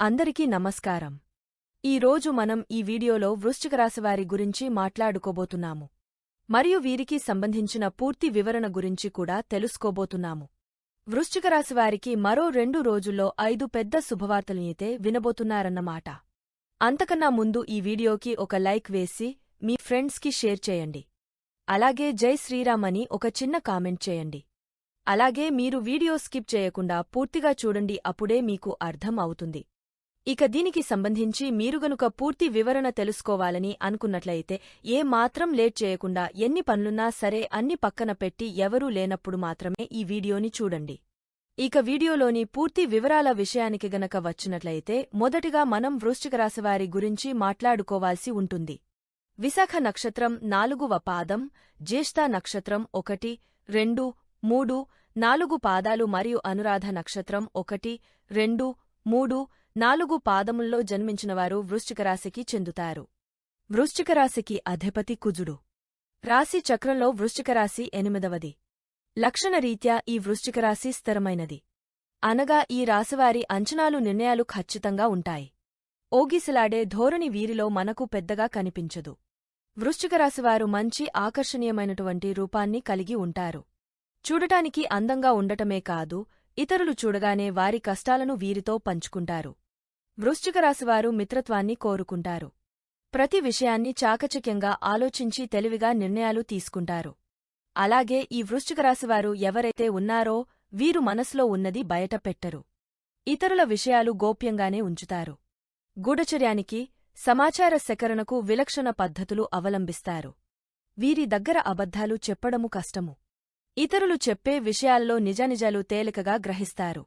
అందరికీ నమస్కారం. ఈరోజు మనం ఈ వీడియోలో వృశ్చికరాశివారి గురించి మాట్లాడుకోబోతున్నాము. మరియు వీరికి సంబంధించిన పూర్తి వివరణ గురించి కూడా తెలుసుకోబోతున్నాము. వృశ్చికరాశివారికి మరో రెండు రోజుల్లో ఐదు పెద్ద శుభవార్తలనైతే వినబోతున్నారన్నమాట. అంతకన్నా ముందు ఈ వీడియోకి ఒక లైక్ వేసి మీ ఫ్రెండ్స్కి షేర్ చేయండి. అలాగే జై శ్రీరామ్ అని ఒక చిన్న కామెంట్ చేయండి. అలాగే మీరు వీడియో స్కిప్ చేయకుండా పూర్తిగా చూడండి అప్పుడే మీకు అర్థం అవుతుంది. ఇక దీనికి సంబంధించి మీరు గనుక పూర్తి వివరణ తెలుసుకోవాలని అనుకున్నట్లయితే ఏ మాత్రం లేట్ చేయకుండా ఎన్ని పనులున్నా సరే అన్ని పక్కన పెట్టి ఎవరూ లేనప్పుడు మాత్రమే ఈ వీడియోని చూడండి. ఇక వీడియోలోని పూర్తి వివరాల విషయానికి గనక వచ్చినట్లయితే మొదటిగా మనం వృశ్చికరాశివారి గురించి మాట్లాడుకోవాల్సి ఉంటుంది. విశాఖ నక్షత్రం నాలుగువ పాదం జ్యేష్ఠ నక్షత్రం ఒకటి రెండు మూడు నాలుగు పాదాలు మరియు అనురాధ నక్షత్రం ఒకటి రెండు మూడు నాలుగు పాదముల్లో జన్మించినవారు వృశ్చికరాశికి చెందుతారు. వృశ్చికరాశికి అధిపతి కుజుడు. రాశి చక్రంలో వృశ్చికరాశి ఎనిమిదవది. లక్షణరీత్యా ఈ వృశ్చికరాశి స్థిరమైనది. అనగా ఈ రాశివారి అంచనాలు నిర్ణయాలు ఖచ్చితంగా ఉంటాయి. ఓగిసలాడే ధోరణి వీరిలో మనకు పెద్దగా కనిపించదు. వృశ్చికరాశివారు మంచి ఆకర్షణీయమైనటువంటి రూపాన్ని కలిగి ఉంటారు. చూడటానికి అందంగా ఉండటమే కాదు ఇతరులు చూడగానే వారి కష్టాలను వీరితో పంచుకుంటారు. వృశ్చికరాశివారు మిత్రత్వాన్ని కోరుకుంటారు. ప్రతి విషయాన్ని చాకచక్యంగా ఆలోచించి తెలివిగా నిర్ణయాలు తీసుకుంటారు. అలాగే ఈ వృశ్చికరాశివారు ఎవరైతే ఉన్నారో వీరు మనసులో ఉన్నది బయటపెట్టరు ఇతరుల విషయాలు గోప్యంగానే ఉంచుతారు. గూఢచర్యానికి సమాచార సేకరణకు విలక్షణ పద్ధతులు అవలంబిస్తారు. వీరి దగ్గర అబద్ధాలు చెప్పడము కష్టము. ఇతరులు చెప్పే విషయాల్లో నిజానిజాలు తేలికగా గ్రహిస్తారు.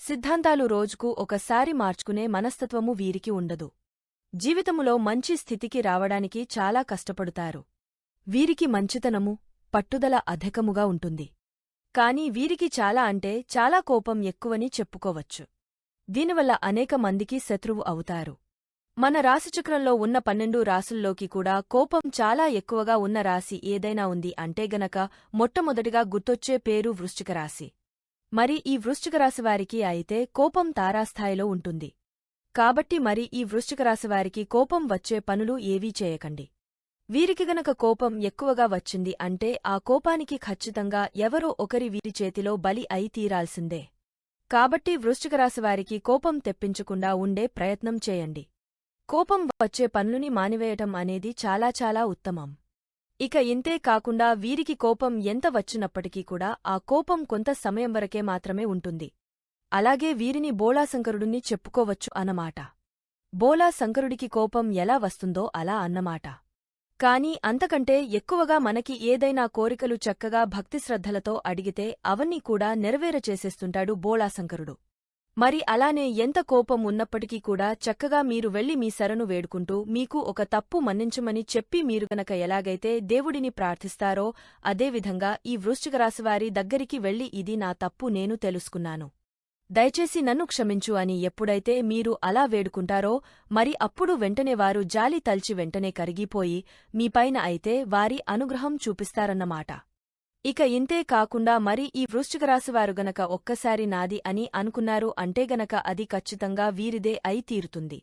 సిద్ధాంతాలు రోజుకు ఒకసారి మార్చుకునే మనస్తత్వము వీరికి ఉండదు. జీవితములో మంచి స్థితికి రావడానికి చాలా కష్టపడుతారు. వీరికి మంచితనము పట్టుదల అధికముగా ఉంటుంది. కాని వీరికి చాలా అంటే చాలా కోపం ఎక్కువని చెప్పుకోవచ్చు. దీనివల్ల అనేక మందికి శత్రువు అవుతారు. మన రాశిచక్రంలో ఉన్న పన్నెండు రాసుల్లోకి కూడా కోపం చాలా ఎక్కువగా ఉన్న రాశి ఏదైనా ఉంది అంటే గనక మొట్టమొదటిగా గుర్తొచ్చే పేరు వృశ్చిక రాశి. మరి ఈ వృశ్చికరాశివారికి అయితే కోపం తారాస్థాయిలో ఉంటుంది. కాబట్టి మరి ఈ వృశ్చికరాశివారికి కోపం వచ్చే పనులు ఏవీ చేయకండి. వీరికి గనక కోపం ఎక్కువగా వచ్చింది అంటే ఆ కోపానికి ఖచ్చితంగా ఎవరో ఒకరి వీరి చేతిలో బలి అయి తీరాల్సిందే. కాబట్టి వృశ్చికరాశివారికి కోపం తెప్పించకుండా ఉండే ప్రయత్నం చేయండి. కోపం వచ్చే పనులని మానివేయటం అనేది చాలా చాలా ఉత్తమం. ఇక ఇంతే కాకుండా వీరికి కోపం ఎంత వచ్చినప్పటికీ కూడా ఆ కోపం కొంత సమయం వరకే మాత్రమే ఉంటుంది. అలాగే వీరిని బోళాశంకరుడిని చెప్పుకోవచ్చు అన్నమాట. బోళాశంకరుడికి కోపం ఎలా వస్తుందో అలా అన్నమాట. కాని అంతకంటే ఎక్కువగా మనకి ఏదైనా కోరికలు చక్కగా భక్తిశ్రద్ధలతో అడిగితే అవన్నీ కూడా నెరవేరచేసేస్తుంటాడు బోళాశంకరుడు. మరి అలానే ఎంత కోపం ఉన్నప్పటికీ కూడా చక్కగా మీరు వెళ్ళి మీ శరణు వేడుకుంటూ మీకు ఒక తప్పు మన్నించమని చెప్పి మీరు గనక ఎలాగైతే దేవుడిని ప్రార్థిస్తారో అదేవిధంగా ఈ వృశ్చికరాశివారి దగ్గరికి వెళ్ళి ఇది నా తప్పు నేను తెలుసుకున్నాను. దయచేసి నన్ను క్షమించు అని ఎప్పుడైతే మీరు అలా వేడుకుంటారో మరి అప్పుడు వెంటనే వారు జాలి తల్చి వెంటనే కరిగిపోయి మీపైన అయితే వారి అనుగ్రహం చూపిస్తారన్నమాట. ఇక ఇంతే కాకుండా మరి ఈ వృశ్చికరాశివారు గనక ఒక్కసారి నాది అని అనుకున్నారు అంటే గనక అది ఖచ్చితంగా వీరిదే అయి తీరుతుంది.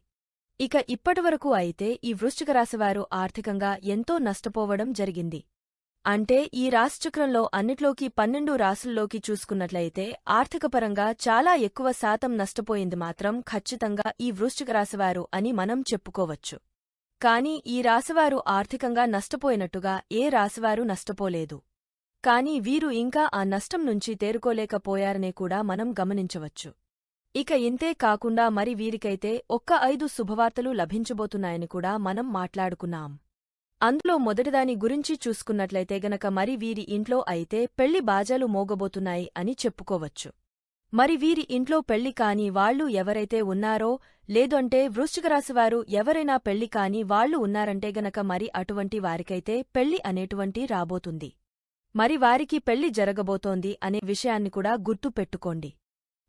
ఇక ఇప్పటివరకు అయితే ఈ వృశ్చికరాశివారు ఆర్థికంగా ఎంతో నష్టపోవడం జరిగింది. అంటే ఈ రాశిచక్రంలో అన్నిట్లోకి పన్నెండు రాసుల్లోకి చూసుకున్నట్లయితే ఆర్థికపరంగా చాలా ఎక్కువ శాతం నష్టపోయింది మాత్రం ఖచ్చితంగా ఈ వృశ్చికరాశివారు అని మనం చెప్పుకోవచ్చు. కాని ఈ రాశివారు ఆర్థికంగా నష్టపోయినట్టుగా ఏ రాశివారు నష్టపోలేదు. కాని వీరు ఇంకా ఆ నష్టం నుంచి తేరుకోలేకపోయారనే కూడా మనం గమనించవచ్చు. ఇక ఇంతే కాకుండా మరి వీరికైతే ఒక్క ఐదు శుభవార్తలు లభించబోతున్నాయని కూడా మనం మాట్లాడుకున్నాం. అందులో మొదటిదాని గురించి చూసుకున్నట్లయితే గనక మరి వీరి ఇంట్లో అయితే పెళ్ళి బాజాలు మోగబోతున్నాయి అని చెప్పుకోవచ్చు. మరి వీరి ఇంట్లో పెళ్ళి కాని వాళ్ళు ఎవరైతే ఉన్నారో లేదంటే వృశ్చికరాశివారు ఎవరైనా పెళ్ళి కాని వాళ్ళు ఉన్నారంటే గనక మరి అటువంటి వారికైతే పెళ్ళి అనేటువంటి రాబోతుంది. మరి వారికి పెళ్ళి జరగబోతోంది అనే విషయాన్ని కూడా గుర్తు పెట్టుకోండి.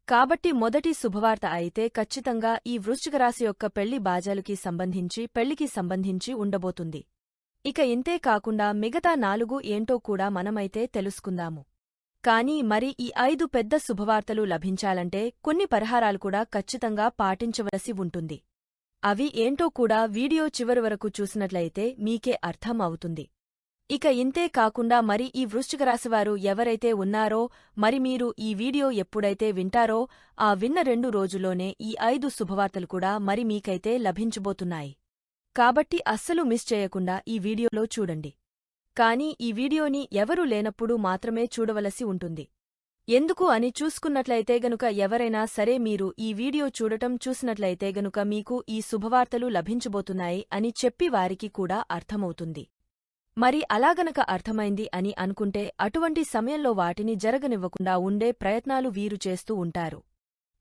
కాబట్టి మొదటి శుభవార్త అయితే ఖచ్చితంగా ఈ వృశ్చికరాశి యొక్క పెళ్ళి బాజాలుకి సంబంధించి పెళ్ళికి సంబంధించి ఉండబోతుంది. ఇక ఇంతే కాకుండా మిగతా నాలుగు ఏంటో కూడా మనమైతే తెలుసుకుందాము. కాని మరి ఈ ఐదు పెద్ద శుభవార్తలు లభించాలంటే కొన్ని పరిహారాలు కూడా ఖచ్చితంగా పాటించవలసి ఉంటుంది. అవి ఏంటో కూడా వీడియో చివరి వరకు చూసినట్లయితే మీకే అర్థం అవుతుంది. ఇక ఇంతే కాకుండా మరి ఈ వృశ్చికరాశివారు ఎవరైతే ఉన్నారో మరి మీరు ఈ వీడియో ఎప్పుడైతే వింటారో ఆ విన్న రెండు రోజుల్లోనే ఈ ఐదు శుభవార్తలు కూడా మరి మీకైతే లభించబోతున్నాయి. కాబట్టి అస్సలు మిస్ చేయకుండా ఈ వీడియోలో చూడండి. కానీ ఈ వీడియోని ఎవరూ లేనప్పుడు మాత్రమే చూడవలసి ఉంటుంది. ఎందుకు అని చూసుకున్నట్లయితే గనుక ఎవరైనా సరే మీరు ఈ వీడియో చూడటం చూసినట్లయితే గనుక మీకు ఈ శుభవార్తలు లభించబోతున్నాయి అని చెప్పి వారికి కూడా అర్థమవుతుంది. మరి అలాగనక అర్థమైంది అని అనుకుంటే అటువంటి సమయంలో వాటిని జరగనివ్వకుండా ఉండే ప్రయత్నాలు వీరు చేస్తూ ఉంటారు.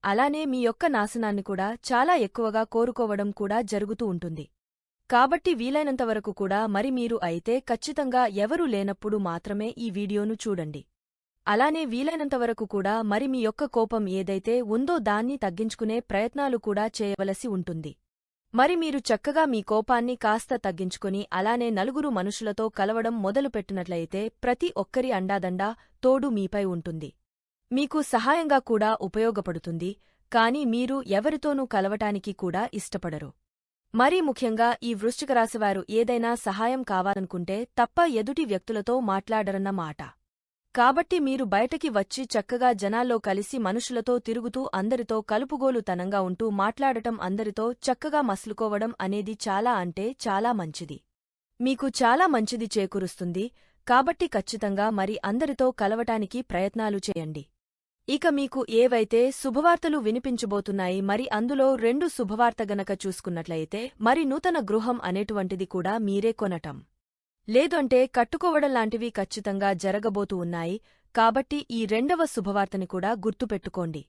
అలానే మీ యొక్క నాశనాన్ని కూడా చాలా ఎక్కువగా కోరుకోవడం కూడా జరుగుతూ ఉంటుంది. కాబట్టి వీలైనంతవరకు కూడా మరి మీరు అయితే ఖచ్చితంగా ఎవరూ లేనప్పుడు మాత్రమే ఈ వీడియోను చూడండి. అలానే వీలైనంతవరకు కూడా మరి మీ యొక్క కోపం ఏదైతే ఉందో దాన్ని తగ్గించుకునే ప్రయత్నాలు కూడా చేయవలసి ఉంటుంది. మరి మీరు చక్కగా మీ కోపాన్ని కాస్త తగ్గించుకుని అలానే నలుగురు మనుషులతో కలవడం మొదలుపెట్టినట్లయితే ప్రతి ఒక్కరి అండాదండా తోడు మీపై ఉంటుంది. మీకు సహాయంగా కూడా ఉపయోగపడుతుంది కాని మీరు ఎవరితోనూ కలవటానికి కూడా ఇష్టపడరు. మరీ ముఖ్యంగా ఈ వృశ్చికరాశివారు ఏదైనా సహాయం కావాలనుకుంటే తప్ప ఎదుటి వ్యక్తులతో మాట్లాడరన్న మాట. కాబట్టి మీరు బయటకి వచ్చి చక్కగా జనాల్లో కలిసి మనుషులతో తిరుగుతూ అందరితో కలుపుగోలుతనంగా ఉంటూ మాట్లాడటం అందరితో చక్కగా మసులుకోవడం అనేది చాలా అంటే చాలా మంచిది. మీకు చాలా మంచిది చేకూరుస్తుంది. కాబట్టి ఖచ్చితంగా మరి అందరితో కలవటానికి ప్రయత్నాలు చేయండి. ఇక మీకు ఏవైతే శుభవార్తలు వినిపించబోతున్నాయి మరి అందులో రెండు శుభవార్త గనక చూసుకున్నట్లయితే మరి నూతన గృహం అనేటువంటిది కూడా మీరే కొనటం. లేదంటే కట్టుకోవడం లాంటివి ఖచ్చితంగా జరగబోతూ ఉన్నాయి. కాబట్టి ఈ రెండవ శుభవార్తని కూడా గుర్తుపెట్టుకోండి.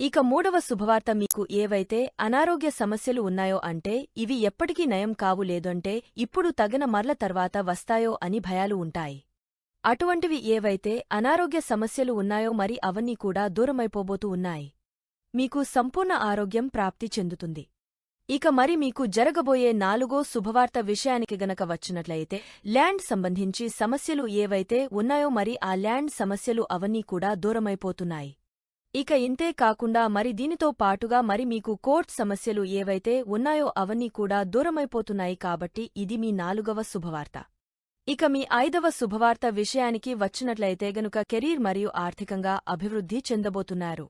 ఇక మూడవ శుభవార్త మీకు ఏవైతే అనారోగ్య సమస్యలు ఉన్నాయో అంటే ఇవి ఎప్పటికీ నయం కావు లేదంటే ఇప్పుడు తగిన మర్ల తర్వాత వస్తాయో అని భయాలు ఉంటాయి. అటువంటివి ఏవైతే అనారోగ్య సమస్యలు ఉన్నాయో మరి అవన్నీ కూడా దూరమైపోబోతూ ఉన్నాయి. మీకు సంపూర్ణ ఆరోగ్యం ప్రాప్తి చెందుతుంది. ఇక మరి మీకు జరగబోయే నాలుగో శుభవార్త విషయానికి గనక వచ్చినట్లయితే ల్యాండ్ సంబంధించి సమస్యలు ఏవైతే ఉన్నాయో మరి ఆ ల్యాండ్ సమస్యలు అవన్నీ కూడా దూరమైపోతున్నాయి. ఇక ఇంతే కాకుండా మరి దీనితో పాటుగా మరి మీకు కోర్ట్ సమస్యలు ఏవైతే ఉన్నాయో అవన్నీ కూడా దూరమైపోతున్నాయి కాబట్టి ఇది మీ నాలుగవ శుభవార్త. ఇక మీ ఐదవ శుభవార్త విషయానికి వచ్చినట్లయితే గనుక కెరీర్ మరియు ఆర్థికంగా అభివృద్ధి చెందబోతున్నారు.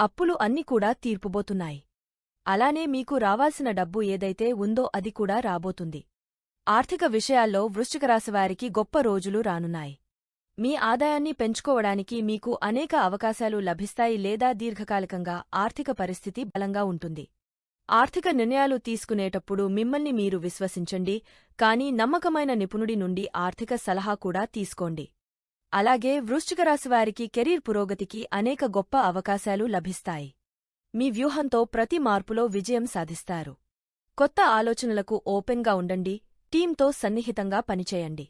అప్పులు అన్ని కూడా తీర్పుబోతున్నాయి. అలానే మీకు రావాల్సిన డబ్బు ఏదైతే ఉందో అది కూడా రాబోతుంది. ఆర్థిక విషయాల్లో వృశ్చికరాశివారికి గొప్ప రోజులు రానున్నాయి. మీ ఆదాయాన్ని పెంచుకోవడానికి మీకు అనేక అవకాశాలు లభిస్తాయి లేదా దీర్ఘకాలికంగా ఆర్థిక పరిస్థితి బలంగా ఉంటుంది. ఆర్థిక నిర్ణయాలు తీసుకునేటప్పుడు మిమ్మల్ని మీరు విశ్వసించండి కానీ నమ్మకమైన నిపుణుడి నుండి ఆర్థిక సలహా కూడా తీసుకోండి. అలాగే వృశ్చికరాశివారికి కెరీర్ పురోగతికి అనేక గొప్ప అవకాశాలు లభిస్తాయి. మీ వ్యూహంతో ప్రతి మార్పులో విజయం సాధిస్తారు. కొత్త ఆలోచనలకు ఓపెన్గా ఉండండి టీంతో సన్నిహితంగా పనిచేయండి.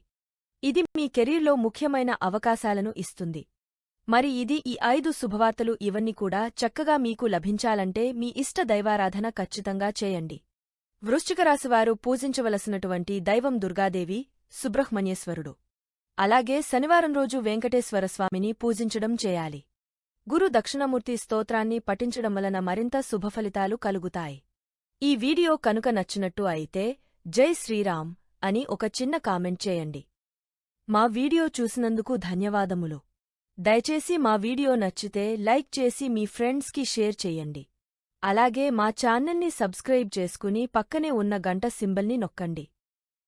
ఇది మీ కెరీర్లో ముఖ్యమైన అవకాశాలను ఇస్తుంది. మరి ఇది ఈ ఐదు శుభవార్తలు ఇవన్నీ కూడా చక్కగా మీకు లభించాలంటే మీ ఇష్ట దైవారాధన ఖచ్చితంగా చేయండి. వృశ్చికరాశివారు పూజించవలసినటువంటి దైవం దుర్గాదేవి సుబ్రహ్మణ్యేశ్వరుడు. అలాగే శనివారం రోజు వెంకటేశ్వరస్వామిని పూజించడం చేయాలి. గురు దక్షిణమూర్తి స్తోత్రాన్ని పఠించడం వలన మరింత శుభఫలితాలు కలుగుతాయి. ఈ వీడియో కనుక నచ్చినట్టు అయితే జై శ్రీరామ్ అని ఒక చిన్న కామెంట్ చేయండి. మా వీడియో చూసినందుకు ధన్యవాదములు. దయచేసి మా వీడియో నచ్చితే లైక్ చేసి మీ ఫ్రెండ్స్కి షేర్ చెయ్యండి అలాగే మా ఛానల్ని సబ్స్క్రైబ్ చేసుకుని పక్కనే ఉన్న గంట సింబల్ని నొక్కండి.